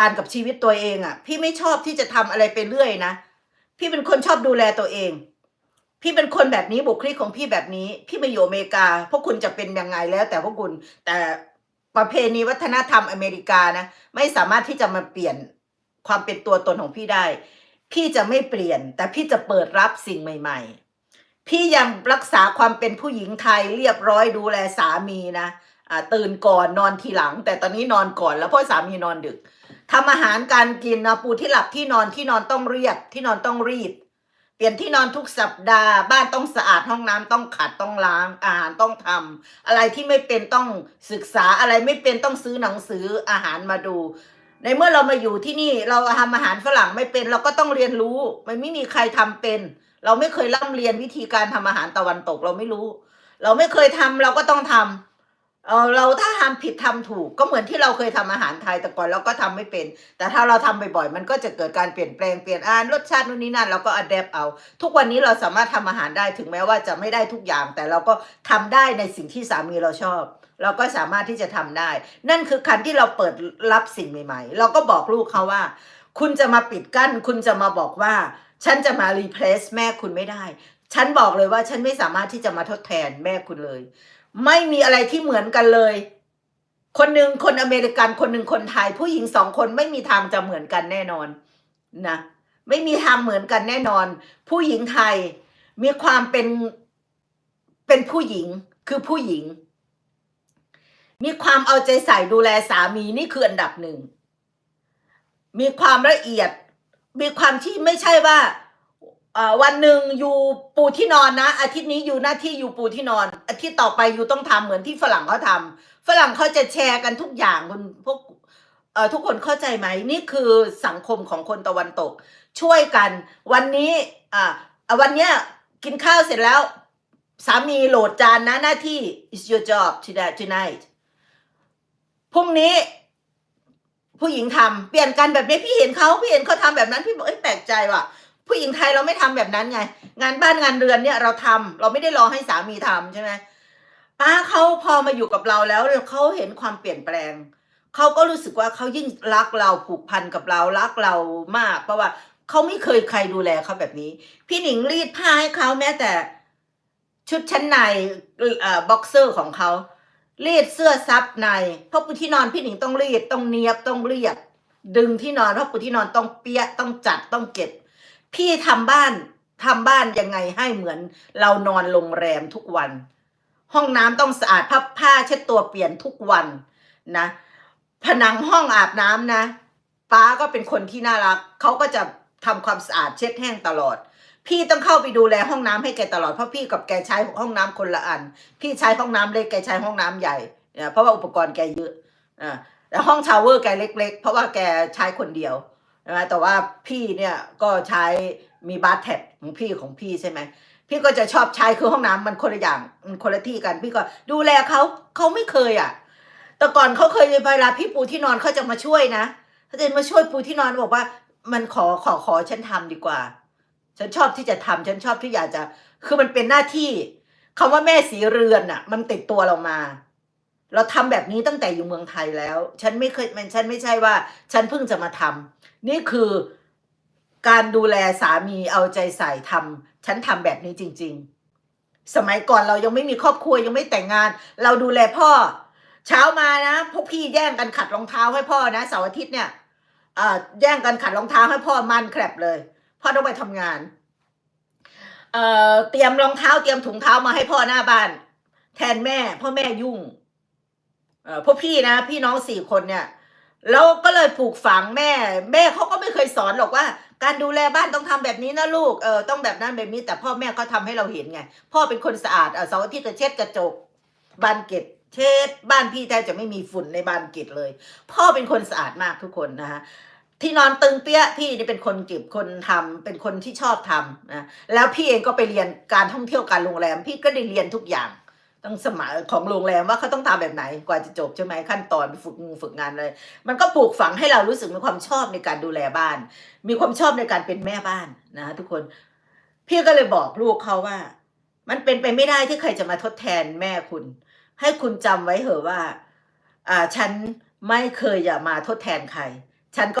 การกับชีวิตตัวเองอะ่ะ พี่ไม่ชอบที่จะทำอะไรไปเรื่อยนะพี่เป็นคนชอบดูแลตัวเอง พี่เป็นคนแบบนี้บุคลิกของพี่แบบนี้ พี่มาอยู่อเมริกา พวกคุณจะเป็นยังไงแล้ว แต่พวกคุณแต่ประเพณีวัฒนธรรมอเมริกานะ ไม่สามารถที่จะมาเปลี่ยนความเป็นตัวตนของพี่ได้ พี่จะไม่เปลี่ยน แต่พี่จะเปิดรับสิ่งใหม่ ๆ พี่ยังรักษาความเป็นผู้หญิงไทยเรียบร้อยดูแลสามีนะอ่าตื่นก่อนนอนทีหลัง แต่ตอนนี้นอนก่อนแล้วเพราะสามีนอนดึก ทำอาหารการกินนะปูที่หลับที่นอนที่นอนต้องเรียบที่นอนต้องรีด เปลี่ยนที่นอนทุกสัปดาห์ บ้านต้องสะอาดห้องน้ำต้องขัดต้องล้าง อาหารต้องทำอะไรที่ไม่เป็นต้องศึกษาอะไรไม่เป็นต้องซื้อหนังสืออาหารมาดู ในเมื่อเรามาอยู่ที่นี่เราทำอาหารฝรั่งไม่เป็น เราก็ต้องเรียนรู้ มันไม่มีใครทำเป็น เราไม่เคยร่ำเรียนวิธีการทำอาหารตะวันตกเราไม่รู้ เราไม่เคยทำเราก็ต้องทำ เออเราถ้าทำผิดทำถูกก็เหมือนที่เราเคยทำอาหารไทยแต่ก่อนเราก็ทำไม่เป็น แต่ถ้าเราทำบ่อยๆมันก็จะเกิดการเปลี่ยนแปลงเปลี่ยนอ่านรสชาตินู่นนี่นั่นเราก็อัดแอปเอา ทุกวันนี้เราสามารถทำอาหารได้ถึงแม้ว่าจะไม่ได้ทุกอย่าง แต่เราก็ทำได้ในสิ่งที่สามีเราชอบ เราก็สามารถที่จะทำได้ นั่นคือคันที่เราเปิดรับสิ่งใหม่ ๆ เราก็บอกลูกเขาว่า คุณจะมาปิดกั้น คุณจะมาบอกว่า ฉันจะมา replace แม่คุณไม่ได้ ฉันบอกเลยว่าฉันไม่สามารถที่จะมาทดแทนแม่คุณเลย ไม่มีอะไรที่เหมือนกันเลย คนหนึ่งคนอเมริกันคนหนึ่งคนไทย ผู้หญิงสองคนไม่มีทางจะเหมือนกันแน่นอนนะไม่มีทางเหมือนกันแน่นอน ผู้หญิงไทยมีความเป็นเป็นผู้หญิงคือผู้หญิง มีความเอาใจใส่ดูแลสามีนี่คืออันดับหนึ่ง มีความละเอียด มีความที่ไม่ใช่ว่า วันหนึ่งอยู่ปูที่นอนนะ อาทิตย์นี้อยู่หน้าที่อยู่ปูที่นอน อาทิตย์ต่อไปอยู่ต้องทำเหมือนที่ฝรั่งเขาทำฝรั่งเขาจะแชร์กันทุกอย่างคุณพวกเอ่อทุกคนเข้าใจไหมนี่คือสังคมของคนตะวันตก ช่วยกัน วันนี้อ่าวันเนี้ยกินข้าวเสร็จแล้วสามีโหลดจานนะหน้าที่ is your job today tonight พรุ่งนี้ผู้หญิงทำเปลี่ยนกันแบบนี้พี่เห็นเขาพี่เห็นเขาทำแบบนั้นพี่บอกเอ้ยแปลกใจว่ะ ผู้หญิงไทยเราไม่ทำแบบนั้นไง งานบ้านงานเรือนเนี่ยเราทำเราไม่ได้รอให้สามีทำใช่ไหมป้าเขาพอมาอยู่กับเราแล้วเขาเห็นความเปลี่ยนแปลงเขาก็รู้สึกว่าเขายิ่งรักเราผูกพันกับเรารักเรามาก เพราะว่าเขาไม่เคยใครดูแลเขาแบบนี้ พี่หนิงรีดผ้าให้เขาแม้แต่ ชุดชั้นในเอ่อบ็อกเซอร์ของเขารีดเสื้อซับในเพราะปูที่นอนพี่หนิงต้องรีดต้องเนียบต้องเรียบ ดึงที่นอนเพราะปูที่นอนต้องเปียะต้องจัดต้องเก็บ พี่ทำบ้านทำบ้านยังไงให้เหมือน เรานอนโรงแรมทุกวัน ห้องน้ำต้องสะอาดผ้าผ้าเช็ดตัวเปลี่ยนทุกวันนะ ผนังห้องอาบน้ำนะ ป้าก็เป็นคนที่น่ารักเขาก็จะทำความสะอาดเช็ดแห้งตลอด พี่ต้องเข้าไปดูแลห้องน้ำให้แกตลอดเพราะพี่กับแกใช้ห้องน้ำคนละอัน พี่ใช้ห้องน้ำเล็กแกใช้ห้องน้ำใหญ่เนี่ยเพราะว่าอุปกรณ์แกเยอะอ่าแต่ห้องชาวเวอร์แกเล็ก ๆ เพราะว่าแกใช้คนเดียว นะแต่ว่าพี่เนี่ยก็ใช้มีบาร์แท็บของพี่ของพี่ใช่ไหมพี่ก็จะชอบใช้คือห้องน้ำมันคนละอย่างมันคนละที่กัน พี่ก็ดูแลเขาเขาไม่เคยอะ แต่ก่อนเขาเคยเวลาพี่ปูที่นอนเขาจะมาช่วยนะเขาจะมาช่วยปูที่นอนบอกว่า มันขอขอขอฉันทำดีกว่า ฉันชอบที่จะทำฉันชอบที่อยากจะ คือมันเป็นหน้าที่คำว่าแม่สีเรือนน่ะ มันติดตัวเรามาเราทำแบบนี้ตั้งแต่อยู่เมืองไทยแล้ว ฉันไม่เคยมันฉันไม่ใช่ว่า ฉันเพิ่งจะมาทำ นี่คือการดูแลสามีเอาใจใส่ทำฉันทำแบบนี้จริง ๆ สมัยก่อนเรายังไม่มีครอบครัวยังไม่แต่งงาน เราดูแลพ่อ เช้ามานะพวกพี่แย่งกันขัดรองเท้าให้พ่อนะเสาร์อาทิตย์เนี่ยแย่งกันขัดรองเท้าให้พ่อมันแครบเลย พ่อต้องไปทำงานเเตรียมรองเท้าเตรียมถุงเท้ามาให้พ่อหน้าบ้าน แทนแม่พ่อแม่ยุ่ง เออพวกพี่นะ พี่น้องสี่คนเนี่ย แล้วก็เลยปลูกฝังแม่ แม่เขาก็ไม่เคยสอนหรอกว่า การดูแลบ้านต้องทำแบบนี้นะลูกเออต้องแบบนั้นแบบนี้แต่พ่อแม่เขาทำให้เราเห็นไง พ่อเป็นคนสะอาดเออสาร์อาทิตย์จะเช็ดกระจกบานเกล็ดเช็ดบ้านพี่แทบจะไม่มีฝุ่นในบานเกล็ดเลย พ่อเป็นคนสะอาดมากทุกคนนะคะที่นอนตึงเปี้ยพี่นี่เป็นคนเก็บคนทำเป็นคนที่ชอบทำนะแล้วพี่เองก็ไปเรียนการท่องเที่ยวการโรงแรม พี่ก็ได้เรียนทุกอย่าง ต้องสมัยของโรงแรมว่าเขาต้องทำแบบไหนกว่าจะจบใช่ไหมขั้นตอนฝึกฝึกงานเลยมันก็ปลูกฝังให้เรารู้สึกมีความชอบในการดูแลบ้าน มีความชอบในการเป็นแม่บ้านนะทุกคน พี่ก็เลยบอกลูกเขาว่า มันเป็นไปไม่ได้ที่ใครจะมาทดแทนแม่คุณ ให้คุณจำไว้เถอะว่า อ่า ฉันไม่เคยอย่ามาทดแทนใคร ฉันก็